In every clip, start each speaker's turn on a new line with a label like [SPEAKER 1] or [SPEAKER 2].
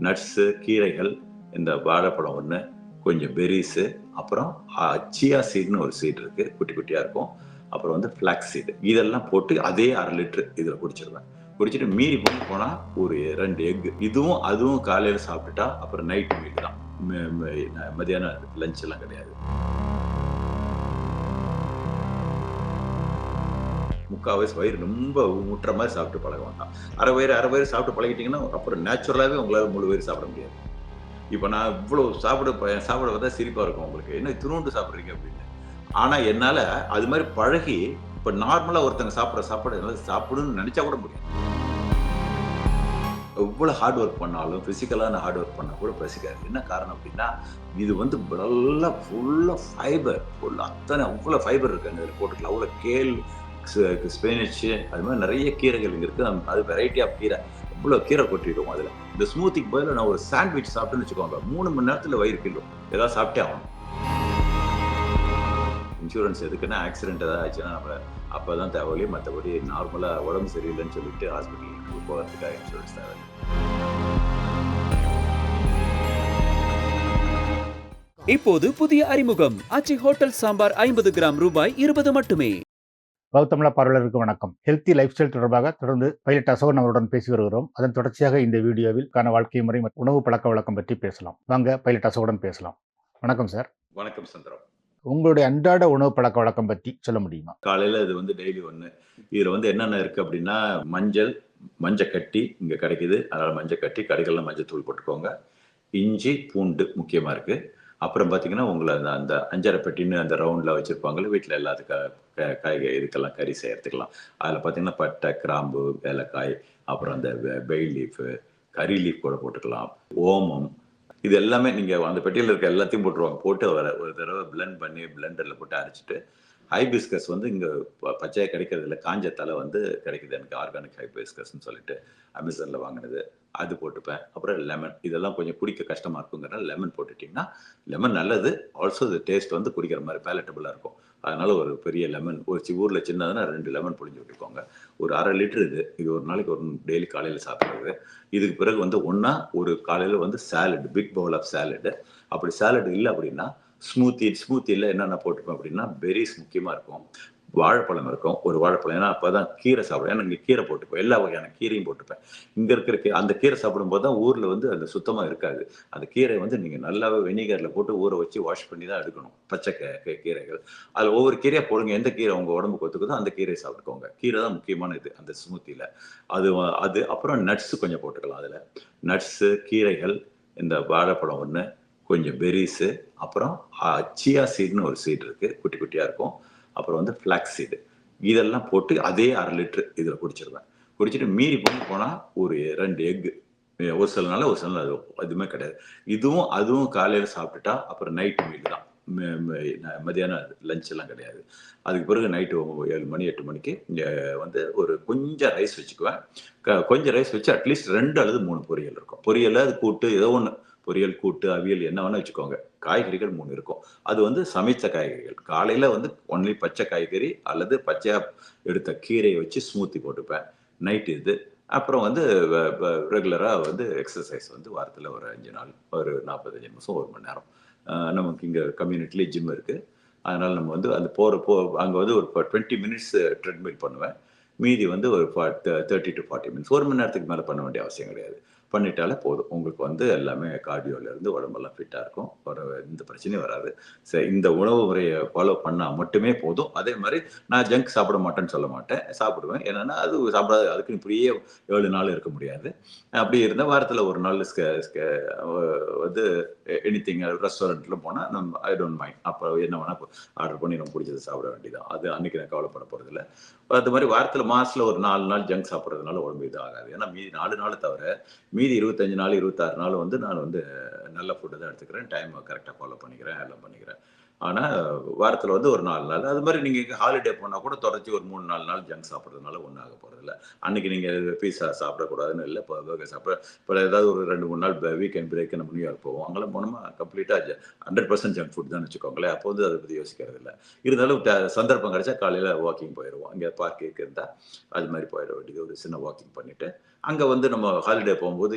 [SPEAKER 1] Nuts கீரைகள் இந்த வாழைப்பழம் ஒன்று கொஞ்சம் பெரிஸு அப்புறம் சியா சீட்னு ஒரு சீட் இருக்குது குட்டி குட்டியாக இருக்கும். அப்புறம் வந்து ஃப்ளாக்ஸ் சீடு இதெல்லாம் போட்டு அதே அரை லிட்டர் இதில் குடிச்சிருவேன். குடிச்சிட்டு மீறி போய் போனால் ஒரு ரெண்டு எக் இதுவும் அதுவும் காலையில் சாப்பிட்டுட்டா அப்புறம் நைட் மீல் தான். ம- ம- மதியானம் லஞ்ச் எல்லாம் கிடையாது. முக்கால் வயசு வயிறு ரொம்ப முட்டுற மாதிரி சாப்பிட்டு பழக வேண்டாம். அரை வயிறு அரை வயிறு சாப்பிட்டு பழகிட்டீங்கன்னா அப்புறம் நேச்சுரலாகவே உங்களால் முழு வயிறு சாப்பிட முடியாது. இப்போ நான் இவ்வளோ சாப்பிட சாப்பிட பார்த்தா சிரிப்பாக இருக்கும் உங்களுக்கு. என்ன திருண்டு சாப்பிட்றீங்க அப்படின்னு. ஆனால் என்னால் அது மாதிரி பழகி இப்போ நார்மலாக ஒருத்தங்க சாப்பிட்ற சாப்பாடு என்னால் சாப்பிடணும்னு நினச்சா கூட முடியாது. எவ்வளோ ஹார்ட் ஒர்க் பண்ணாலும் ஃபிசிக்கலான ஹார்ட் ஒர்க் பண்ணால் கூட பசிக்காது. என்ன காரணம் அப்படின்னா இது வந்து நல்லா ஃபுல்லாக ஃபைபர் ஃபுல் அத்தனை அவ்வளோ ஃபைபர் இருக்குது அந்த இதில் போட்டுக்கலாம் அவ்வளோ கேல் ஸ்பெனிச்சு அது மாதிரி நிறைய கீரைகள் இங்கே இருக்குது நம்ம அது வெரைட்டி ஆஃப் கீரை. இவ்வளோ கீரை கொட்டிடுவோம் அதில். இந்த ஸ்மூத்திக்கு பதிலாக நான் ஒரு சாண்ட்விச் சாப்பிட்டேன்னு வச்சுக்கோங்க. மூணு மணி நேரத்தில் வயிறு கிள்ளும். ஏதாவது சாப்பிட்டே ஆகணும். இன்சூரன்ஸ் எதுக்குன்னா ஆக்சிடென்ட் ஏதாவது ஆச்சுன்னா நம்ம அப்போ தான் தேவையில்லையே மற்றபடி நார்மலாக உடம்பு சரியில்லைன்னு சொல்லிட்டு ஹாஸ்பிட்டலுக்கு போகிறதுக்காக இன்சூரன்ஸ் தேவை.
[SPEAKER 2] இப்போது புதிய அறிமுகம். அச்சி ஹோட்டல் சாம்பார் ஐம்பது கிராம் ரூபாய் இருபது மட்டுமே.
[SPEAKER 3] கௌதமிழ பார்வையாளருக்கு வணக்கம். ஹெல்த்தி லைஃப் ஸ்டைல் தொடர்பாக தொடர்ந்து பைலட் அசோகன் அவருடன் பேசி வருகிறோம். அதன் தொடர்ச்சியாக இந்த வீடியோவில் கான வாழ்க்கை முறை மற்றும் உணவு பழக்க வழக்கம் பற்றி பேசலாம். வாங்க பைலட் அசோகன் பேசலாம். வணக்கம் சார்
[SPEAKER 1] வணக்கம் சந்திரம்.
[SPEAKER 3] உங்களுடைய அன்றாட உணவு பழக்க வழக்கம் பற்றி சொல்ல முடியுமா?
[SPEAKER 1] காலையில் இது வந்து டெய்லி ஒன்று இதில் வந்து என்னென்ன இருக்குது அப்படின்னா மஞ்சள் மஞ்சள் கட்டி இங்கே கிடைக்குது. அதனால் மஞ்சள் கட்டி கடைகளில் மஞ்சள் தூள் போட்டுக்கோங்க. இஞ்சி பூண்டு முக்கியமாக இருக்குது அப்புறம் பார்த்தீங்கன்னா உங்களை அந்த அந்த அஞ்சரை பெட்டின்னு அந்த ரவுண்டில் வச்சுருப்பாங்களே வீட்டில் எல்லாத்துக்கு காய்கறி இதுக்கெல்லாம் கறி செய்யறதுக்கெல்லாம். அதில் பார்த்தீங்கன்னா பட்டை கிராம்பு ஏலக்காய் அப்புறம் அந்த பெய் லீஃபு கறி லீஃப் கூட போட்டுக்கலாம். ஓமம். இது எல்லாமே நீங்கள் அந்த பெட்டியில் இருக்க எல்லாத்தையும் போட்டுருவாங்க. போட்டு ஒரு தடவை பிளெண்ட் பண்ணி பிளெண்டரில் போட்டு அரைச்சிட்டு ஹைபிஸ்கஸ் வந்து இங்கே பச்சையாக கிடைக்கிறது இல்லை காஞ்ச தலை வந்து கிடைக்குது. எனக்கு ஆர்கானிக் ஹைபிஸ்கஸ்ன்னு சொல்லிட்டு அமேசானில் வாங்கினது. அது போட்டுப்பேன். அப்புறம் லெமன். இதெல்லாம் கொஞ்சம் குடிக்க கஷ்டமாக இருக்குங்கிறனால லெமன் போட்டுட்டிங்கன்னா லெமன் நல்லது. ஆல்சோ இது டேஸ்ட் வந்து குடிக்கிற மாதிரி பேலட்டபுளாக இருக்கும். அதனால ஒரு பெரிய லெமன் ஒரு சி ஊரில் சின்னதுன்னா ரெண்டு லெமன் புழிஞ்சு விட்டுக்கோங்க. ஒரு அரை லிட்டர் இது. இது ஒரு நாளைக்கு ஒரு டெய்லி காலையில் சாப்பிட்றது. இதுக்கு பிறகு வந்து ஒன்றா ஒரு காலையில் வந்து salad big bowl of salad அப்படி சாலட் இல்லை அப்படின்னா ஸ்மூத்தி ஸ்மூத்தியில் என்னென்ன போட்டுப்பேன் அப்படின்னா பெரிஸ் முக்கியமாக இருக்கும் வாழைப்பழம் இருக்கும் ஒரு வாழைப்பழம். ஏன்னா அப்போ தான் கீரை சாப்பிடுவேன். ஏன்னா இங்கே கீரை போட்டுப்பேன். எல்லா வகையான கீரையும் போட்டுப்பேன். இங்கே இருக்கிற கீ- அந்த கீரை சாப்பிடும்போது தான் ஊரில் வந்து அந்த சுத்தமாக இருக்காது. அந்த கீரை வந்து நீங்கள் நல்லாவே வெனிகரில் போட்டு ஊற வச்சு வாஷ் பண்ணி தான் எடுக்கணும். பச்சை கீ- கீரைகள். அதில் ஒவ்வொரு கீரையாக போடுங்க. எந்த கீரை உங்கள் உடம்புக்கு ஒத்துக்குதோ அந்த கீரையை சாப்பிட்டுக்கோங்க. கீரை தான் முக்கியமான இது அந்த ஸ்மூத்தியில். அது அது அப்புறம் நட்ஸு கொஞ்சம் போட்டுக்கலாம் அதில். நட்ஸு கீரைகள் இந்த வாழைப்பழம் ஒன்று கொஞ்சம் பெரிஸு அப்புறம் சியா சீடுன்னு ஒரு சீட் இருக்குது குட்டி குட்டியாக இருக்கும். அப்புறம் வந்து ஃப்ளாக்ஸ் சீடு இதெல்லாம் போட்டு அதே அரை லிட்டர் இதில் குடிச்சிருவேன். குடிச்சிட்டு மீறி போய் போனால் ஒரு ரெண்டு எக்கு ஒரு சில நாள் ஒரு சில நாள் அது எதுவுமே கிடையாது. இதுவும் அதுவும் காலையில் சாப்பிட்டுட்டா அப்புறம் நைட்டு மீல் தான். ம- மதியானம் லஞ்ச் எல்லாம் கிடையாது. அதுக்கு பிறகு நைட்டு ஏழு மணி எட்டு மணிக்கு வந்து ஒரு கொஞ்சம் ரைஸ் வச்சுக்குவேன். க- கொஞ்சம் ரைஸ் வச்சு அட்லீஸ்ட் ரெண்டு அல்லது மூணு பொரியல் இருக்கும். பொரியல் அது கூட்டு ஏதோ ஒன்று பொரியல் கூட்டு அவியல் என்ன வேணா வச்சுக்கோங்க. காய்கறிகள் மூணு இருக்கும். அது வந்து சமைத்த காய்கறிகள். காலையில் வந்து ஒன்லி பச்சை காய்கறி அல்லது பச்சையாக எடுத்த கீரையை வச்சு ஸ்மூத்தி போட்டுப்பேன். நைட் இது. அப்புறம் வந்து ரெகுலராக வந்து எக்ஸசைஸ் வந்து வாரத்தில் ஒரு அஞ்சு நாள் ஒரு நாற்பத்தஞ்சு நிமிஷம் ஒரு மணி நேரம். நமக்கு இங்கே கம்யூனிட்டிலே ஜிம் இருக்குது அதனால் நம்ம வந்து அந்த போகிற போ அங்கே வந்து ஒரு டுவெண்ட்டி மினிட்ஸ் ட்ரெட்மில் பண்ணுவேன். மீதி வந்து ஒரு தேர்ட்டி டு ஃபார்ட்டி மினிட்ஸ் ஒரு மணி நேரத்துக்கு மேலே பண்ண வேண்டிய அவசியம் கிடையாது. பண்ணிட்டாலே போதும். உங்களுக்கு வந்து எல்லாமே கார்டியோலேருந்து உடம்பெல்லாம் ஃபிட்டாக இருக்கும். ஒரு எந்த பிரச்சனையும் வராது. சரி இந்த உணவு முறையை ஃபாலோ பண்ணால் மட்டுமே போதும். அதே மாதிரி நான் ஜங்க் சாப்பிட மாட்டேன்னு சொல்ல மாட்டேன். சாப்பிடுவேன். என்னென்னா அது சாப்பிடாது. அதுக்கு இப்படியே ஏழு நாள் இருக்க முடியாது. அப்படி இருந்தால் வாரத்தில் ஒரு நாள் ஸ்க வந்து எனி திங் ரெஸ்டாரண்ட்டில் போனால் நம்ம ஐ டோன்ட் மைண்ட் அப்போ என்ன வேணால் ஆர்டர் பண்ணி நம்ம பிடிச்சது சாப்பிட வேண்டியதான் அது அன்னைக்கு நான் கவலைப்பட போகிறது இல்லை அது மாதிரி வாரத்தில் மாசத்தில் ஒரு நாலு நாள் ஜங்க் சாப்பிட்றதுனால உடம்பு இது ஆகாது ஏன்னா மீதி நாலு நாள் தவிர மீதி இருபத்தஞ்சு நாள் இருபத்தாறு நாள் வந்து நான் வந்து நல்ல ஃபுட்டு தான் எடுத்துக்கிறேன். டைம் கரெக்டாக ஃபாலோ பண்ணிக்கிறேன் எல்லாம் பண்ணிக்கிறேன். ஆனால் வாரத்தில் வந்து ஒரு நாலு நாள். அது மாதிரி நீங்கள் ஹாலிடே போனால் கூட தொடர்ச்சி ஒரு மூணு நாலு நாள் ஜங்க் சாப்பிட்றதுனால ஒன்றும் ஆக போகிறதில்ல அன்னைக்கு நீங்கள் பீஸா சாப்பிடக்கூடாதுன்னு இல்லை. இப்போ பர்கர் சாப்பிட இப்போ ஏதாவது ஒரு ரெண்டு மூணு நாள் வீக்கெண்ட் பிரேக் நம்ம நியூயார்க் போவோம். அங்கெல்லாம் போனோமா கம்ப்ளீட்டாக ஹண்ட்ரட் பர்சன்ட் ஜங்க் ஃபுட் தான் வச்சுக்கோங்களேன் அப்போ வந்து அதை பற்றி யோசிக்கிறது இல்லை. இருந்தாலும் சந்தர்ப்பம் கிடைச்சா காலையில் வாக்கிங் போயிடுவோம் அங்கே பார்க்கு இருந்தால் அது மாதிரி போயிட வேண்டியது. ஒரு சின்ன வாக்கிங் பண்ணிவிட்டு அங்கே வந்து நம்ம ஹாலிடே போகும்போது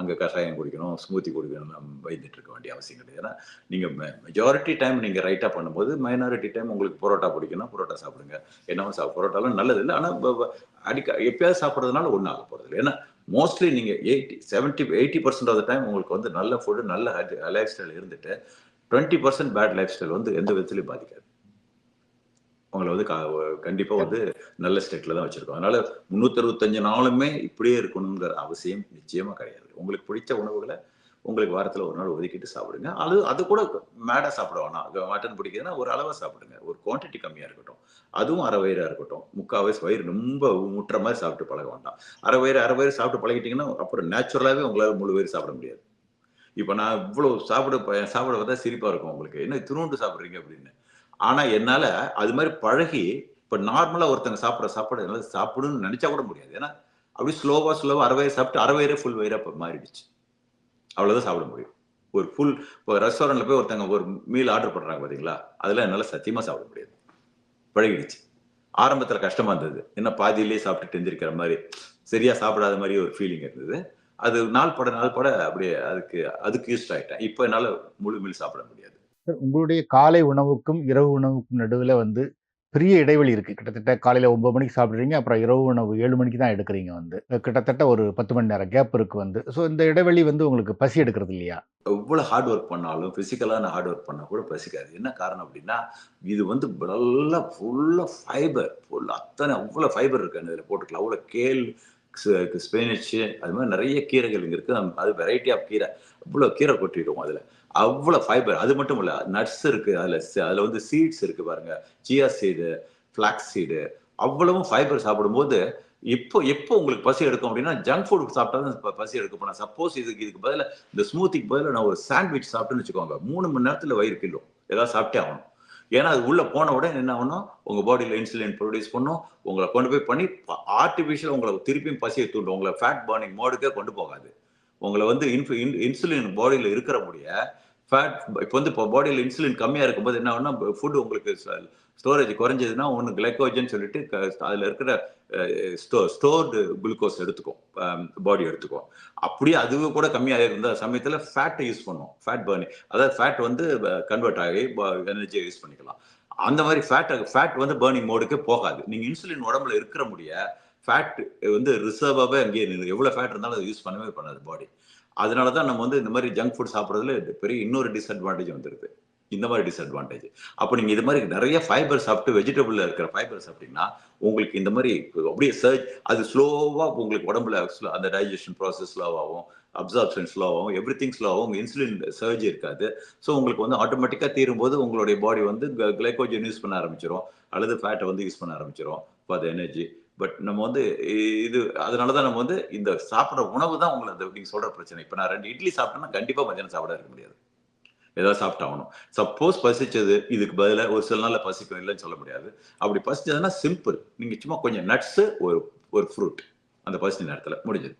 [SPEAKER 1] அங்கே கஷாயம் குடிக்கணும் ஸ்மூத்தி குடிக்கணும் நம்ம இருக்க வேண்டிய அவசியம் கிடையாது. ஏன்னா நீங்கள் மெஜாரிட்டி டைம் நீங்கள் ரைட்டாக பண்ணும்போது மைனாரிட்டி டைம் உங்களுக்கு பரோட்டா பிடிக்கணும் பரோட்டா சாப்பிடுங்க. என்னவோ சாப்பிட பரோட்டாலாம் நல்லது இல்லை. ஆனால் அடிக்க எப்பயாவது சாப்பிட்றதுனால ஒன்றும் ஆக போகிறது இல்லை ஏன்னா மோஸ்ட்லி நீங்கள் eighty seventy eighty percent of the time உங்களுக்கு வந்து நல்ல ஃபுட்டு நல்ல லைஃப் ஸ்டைல் இருந்துட்டு twenty percent bad life style வந்து எந்த விதத்துலையும் பாதிக்காது. உங்களை வந்து கண்டிப்பா வந்து நல்ல ஸ்டேட்ல தான் வச்சிருக்கோம். அதனால முன்னூத்தி அறுபத்தஞ்சு நாளுமே இப்படியே இருக்கணுங்கிற அவசியம் நிச்சயமா கிடையாது. உங்களுக்கு பிடிச்ச உணவுகளை உங்களுக்கு வாரத்தில் ஒரு நாள் ஒதுக்கிட்டு சாப்பிடுங்க. அது அது கூட மேடாக சாப்பிட வேணாம் மட்டன் பிடிக்குதுன்னா ஒரு அளவாக சாப்பிடுங்க. ஒரு குவான்டிட்டி கம்மியாக இருக்கட்டும். அதுவும் அரை வயிறாக இருக்கட்டும். முக்கால் வயசு வயிறு ரொம்ப முட்டுற மாதிரி சாப்பிட்டு பழக வேண்டாம். அரை வயிறு அரை வயிறு சாப்பிட்டு பழகிட்டீங்கன்னா அப்புறம் நேச்சுரலாகவே உங்களால் முழு வயிறு சாப்பிட முடியாது. இப்போ நான் இவ்வளோ சாப்பிட சாப்பிட பார்த்தா சிரிப்பாக இருக்கும் உங்களுக்கு. என்ன துணுண்டு சாப்பிட்றீங்க அப்படின்னு. ஆனால் என்னால் அது மாதிரி பழகி இப்போ நார்மலாக ஒருத்தங்க சாப்பிட்ற சாப்பாடு என்னால் சாப்பிடுன்னு நினைச்சா கூட முடியாது. ஏன்னா அப்படி ஸ்லோவாக ஸ்லோவாக அரை வயிறு சாப்பிட்டு அரை வயிறே ஃபுல் வயிறாக இப்போ மாறிடுச்சு. அவ்வளோதான் சாப்பிட முடியும். ஒரு ஃபுல் இப்போ ரெஸ்டாரண்ட்ல போய் ஒருத்தங்க ஒரு மீல் ஆர்டர் பண்ணுறாங்க பார்த்தீங்களா அதெல்லாம் என்னால் சத்தியமாக சாப்பிட முடியாது. பழகிடுச்சு. ஆரம்பத்தில் கஷ்டமாக இருந்தது. என்ன பாதியிலேயே சாப்பிட்டு தெரிஞ்சிருக்கிற மாதிரி சரியாக சாப்பிடாத மாதிரி ஒரு ஃபீலிங் இருந்தது. அது நாள் பட நாள் பட அப்படியே அதுக்கு அதுக்கு யூஸ்ட் ஆகிட்டேன் இப்போ என்னால் முழு மீல் சாப்பிட முடியாது.
[SPEAKER 3] உங்களுடைய காலை உணவுக்கும் இரவு உணவுக்கும் நடுவில் வந்து பெரிய இடைவெளி இருக்குது கிட்டத்தட்ட காலையில் ஒம்பது மணிக்கு சாப்பிட்றீங்க அப்புறம் இரவு உணவு ஏழு மணிக்கு தான் எடுக்கிறீங்க வந்து. கிட்டத்தட்ட ஒரு பத்து மணி நேரம் கேப் இருக்கு வந்து. ஸோ இந்த இடைவெளி வந்து உங்களுக்கு பசி எடுக்கிறது இல்லையா?
[SPEAKER 1] எவ்வளோ ஹார்ட் ஒர்க் பண்ணாலும் பிசிக்கலான ஹார்ட் ஒர்க் பண்ணால் கூட பசிக்காது. என்ன காரணம் அப்படின்னா இது வந்து நல்லா ஃபுல்லாக ஃபைபர் ஃபுல் அத்தனை அவ்வளோ ஃபைபர் இருக்குது அந்த இதில் போட்டுக்கலாம். அவ்வளோ கேல் ஸ்பெனிச்சு அது மாதிரி நிறைய கீரைகள் இங்கே இருக்குது அது வெரைட்டி ஆஃப் கீரை. அவ்வளோ கீரை கொட்டிடுவோம் அதில். அவ்வளோ ஃபைபர் அது மட்டும் இல்ல நட்ஸ் இருக்கு அதுல அதில் அதுல வந்து சீட்ஸ் இருக்கு பாருங்க. சியா சீடு ஃப்ளாக்ஸ் சீடு அவ்வளவும் ஃபைபர் சாப்பிடும்போது இப்போ எப்போ உங்களுக்கு பசி எடுக்கும் அப்படின்னா ஜங்க் ஃபுட் சாப்பிட்டா தான் பசி எடுக்க போனா சப்போஸ் இதுக்கு இதுக்கு பதிலாக இந்த ஸ்மூத்திக்கு பதிலாக நான் ஒரு சாண்ட்விச் சாப்பிட்டேன்னு வச்சுக்கோங்க. மூணு மணி நேரத்துல வயிறு கிலோ ஏதாவது சாப்பிட்டே ஆகணும். ஏன்னா அது உள்ள போன உடனே என்ன ஆகணும்? உங்க பாடியில இன்சுலின் ப்ரொடியூஸ் பண்ணும். உங்களை கொண்டு போய் பண்ணி ஆர்டிபிஷியல் உங்களை திருப்பியும் பசியை தூண்டும். உங்களை ஃபேட் பர்னிங் மோடுக்கே கொண்டு போகாது. உங்களை வந்து இன்ஃபு இன்சுலின் பாடியில் இருக்கிற முடிய ஃபேட் இப்போ வந்து இப்போ பாடியில் இன்சுலின் கம்மியாக இருக்கும்போது என்ன ஆகும்னா ஃபுட் உங்களுக்கு ஸ்டோரேஜ் குறைஞ்சதுன்னா ஒன்று கிளைக்கோஜன் சொல்லிட்டு க- இருக்கிற ஸ்டோ ஸ்டோர்டு குளுக்கோஸ் எடுத்துக்கும். பாடி எடுத்துக்கும். அப்படியே அதுவே கூட கம்மியாக இருந்த சமயத்தில் ஃபேட்டை யூஸ் பண்ணுவோம். ஃபேட் பர்னி அதாவது ஃபேட் வந்து கன்வெர்ட் ஆகி எனர்ஜியை யூஸ் பண்ணிக்கலாம். அந்த மாதிரி ஃபேட் ஃபேட் வந்து பர்னிங் மோடுக்கு போகாது. நீங்கள் இன்சுலின் உடம்புல இருக்கிற முடிய ஃபேட் வந்து ரிசர்வாகவே அங்கேயே நின்று எவ்வளோ ஃபேட் இருந்தாலும் அதை யூஸ் பண்ணவே பண்ணாது பாடி அதனால தான் நம்ம வந்து இந்த மாதிரி ஜங்க் ஃபுட் சாப்பிட்றதுல பெரிய இன்னொரு டிஸ்அட்வான்டேஜ் வந்துருது. இந்த மாதிரி டிஸ்அட்வான்டேஜ் அப்போ நீங்கள் இது மாதிரி நிறைய ஃபைபர் சாப்பிட்டு வெஜிடபிளில் இருக்கிற ஃபைபர் சாப்பிட்டீங்கன்னா உங்களுக்கு இந்த மாதிரி அப்படியே சர்ச் அது ஸ்லோவாக உங்களுக்கு உடம்புல slow- அந்த டைஜஷன் ப்ராசஸ் ஸ்லோவாகும் அப்சார்ப்ஷன் ஸ்லோவாகவும் எவ்ரி திங் ஸ்லோவாகவும் இன்சுலின் சர்ஜ் இருக்காது. ஸோ உங்களுக்கு வந்து ஆட்டோமேட்டிக்காக தீரும்போது உங்களுடைய பாடி வந்து கிளைக்கோஜன் யூஸ் பண்ண ஆரம்பிச்சிடும் அல்லது ஃபேட்டை வந்து யூஸ் பண்ண ஆரம்பிச்சிடும் ஃபார் த எனர்ஜி பட் நம்ம வந்து இது அதனால தான் நம்ம வந்து இந்த சாப்பிட்ற உணவு தான் உங்களை அந்த நீங்க சொல்ற பிரச்சனை. இப்போ நான் ரெண்டு இட்லி சாப்பிட்டேன்னா கண்டிப்பா மத்தியானம் சாப்பிட இருக்க முடியாது. ஏதாவது சாப்பிட்டாகணும் சப்போஸ் பசிச்சது இதுக்கு பதிலாக ஒரு சில நாள்ல பசிக்கும் இல்லைன்னு சொல்ல முடியாது. அப்படி பசிச்சதுன்னா சிம்பிள் நீங்க சும்மா கொஞ்சம் நட்ஸ் ஒரு ஒரு ஃப்ரூட் அந்த பசி நேரத்துல. முடிஞ்சது.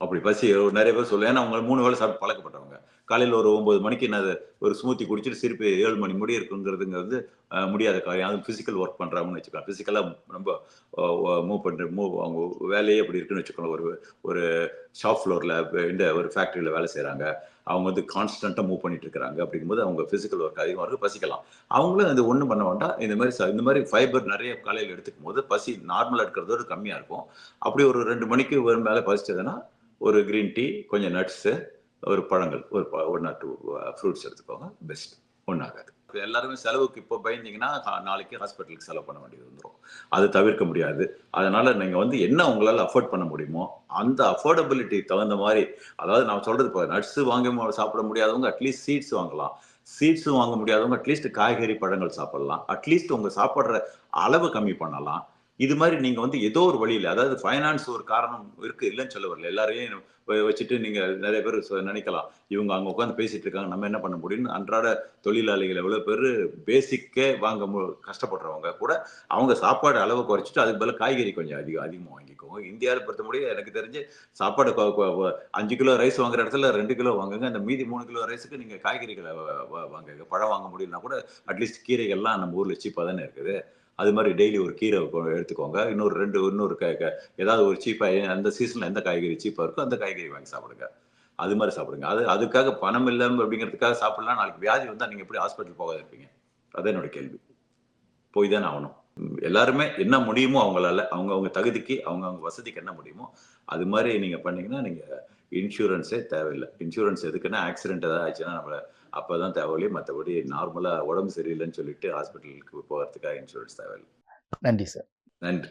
[SPEAKER 1] அப்படி பசி நிறைய பேர் சொல்லுவேன் ஏன்னா அவங்க மூணு வேளை சாப்பிட்டு பழக்கப்பட்டவங்க. காலையில் ஒரு ஒம்பது மணிக்கு நான் ஒரு ஸ்மூத்தி குடிச்சிட்டு திருப்பி ஏழு மணி முடி இருக்குங்கிறதுங்கிறது வந்து முடியாத காரியம். அது ஃபிசிக்கல் ஒர்க் பண்ணுறாங்கன்னு வச்சுக்கலாம் ஃபிசிக்கலாக ரொம்ப மூவ் பண்ணுற மூவ் அவங்க வேலையே அப்படி இருக்குன்னு வச்சுக்கோங்க. ஒரு ஒரு ஷாப் ஃப்ளோரில் இந்த ஒரு ஃபேக்ட்ரியில் வேலை செய்கிறாங்க அவங்க வந்து கான்ஸ்டண்ட்டாக மூவ் பண்ணிட்டு இருக்கிறாங்க அப்படிங்கும்போது அவங்க ஃபிசிக்கல் ஒர்க் அதிகமாக இருக்கு. பசிக்கலாம். அவங்களும் இது ஒன்றும் பண்ண வேண்டாம். இந்த மாதிரி ச- இந்த மாதிரி ஃபைபர் நிறைய காலையில் எடுத்துக்கும் போது பசி நார்மலாக இருக்கிறதோட கம்மியாக இருக்கும். அப்படி ஒரு ரெண்டு மணிக்கு ஒரு மேலே பசிச்சதுன்னா ஒரு க்ரீன் டீ கொஞ்சம் நட்ஸு ஒரு பழங்கள் ஒரு ஒன் ஆர் டூ ஃப்ரூட்ஸ் எடுத்துக்கோங்க பெஸ்ட் ஒன்றாகாது எல்லாருமே செலவுக்கு இப்போ பயந்தீங்கன்னா நாளைக்கு ஹாஸ்பிட்டலுக்கு செலவு பண்ண வேண்டியது வந்துடும் அது தவிர்க்க முடியாது. அதனால நீங்க வந்து என்ன உங்களால் அஃபோர்ட் பண்ண முடியுமோ அந்த அஃபோர்டபிலிட்டி தகுந்த மாதிரி அதாவது நான் சொல்றது இப்போ நட்ஸ் வாங்க சாப்பிட முடியாதவங்க அட்லீஸ்ட் சீட்ஸ் வாங்கலாம். சீட்ஸும் வாங்க முடியாதவங்க அட்லீஸ்ட் காய்கறி பழங்கள் சாப்பிடலாம். அட்லீஸ்ட் உங்க சாப்பிட்ற அளவு கம்மி பண்ணலாம். இது மாதிரி நீங்க வந்து ஏதோ ஒரு வழியில அதாவது ஃபைனான்ஸ் ஒரு காரணம் இருக்கு இல்லைன்னு சொல்ல வரல. எல்லாரையும் வச்சுட்டு நீங்க நிறைய பேர் சொ- நினைக்கலாம். இவங்க அங்க உட்காந்து பேசிட்டு இருக்காங்க நம்ம என்ன பண்ண முடியும்னு? அன்றாட தொழிலாளிகள் எவ்வளவு பேர் பேசிக்கே வாங்க மு- கஷ்டப்படுறவங்க கூட அவங்க சாப்பாடு அளவை குறைச்சிட்டு அதுக்கு பதில் காய்கறி கொஞ்சம் அதிகம் அதிகமாக வாங்கிக்கோங்க. இந்தியாவில் பொறுத்த முடியும் எனக்கு தெரிஞ்சு சாப்பாடு அஞ்சு கிலோ ரைஸ் வாங்குற இடத்துல ரெண்டு கிலோ வாங்குங்க. அந்த மீதி மூணு கிலோ ரைஸுக்கு நீங்க காய்கறிகளை வ- வாங்குங்க. பழம் வாங்க முடியலனா கூட அட்லீஸ்ட் கீரைகள்லாம் நம்ம ஊர்ல சீப்பாக தானே இருக்குது. அது மாதிரி டெய்லி ஒரு கீரை எடுத்துக்கோங்க. இன்னொரு ரெண்டு இன்னொரு க ஏதாவது ஒரு சீப்பாக அந்த சீசனில் எந்த காய்கறி சீப்பாக இருக்கோ அந்த காய்கறி வாங்கி சாப்பிடுங்க. அது மாதிரி சாப்பிடுங்க. அது அதுக்காக பணம் இல்லை அப்படிங்கிறதுக்காக சாப்பிடலாம். நாளைக்கு வியாதி வந்தால் நீங்கள் எப்படி ஹாஸ்பிட்டல் போகாத இருப்பீங்க? அதான் என்னோட கேள்வி. போய் தானே ஆகணும். எல்லாருமே என்ன முடியுமோ அவங்களால அவங்க அவங்க தகுதிக்கு அவங்க அவங்க வசதிக்கு என்ன முடியுமோ அது மாதிரி நீங்கள் பண்ணீங்கன்னா நீங்கள் இன்சூரன்ஸே தேவையில்லை. இன்சூரன்ஸ் எதுக்குன்னா ஆக்சிடென்ட் ஏதாவது ஆச்சுன்னா நம்மளை அப்போ தான் தேவையில்லையே மற்றபடி நார்மலாக உடம்பு சரியில்லைன்னு சொல்லிட்டு ஹாஸ்பிட்டலுக்கு போகிறதுக்காக இன்சூரன்ஸ் தேவையில்லை.
[SPEAKER 3] நன்றி சார்
[SPEAKER 1] நன்றி.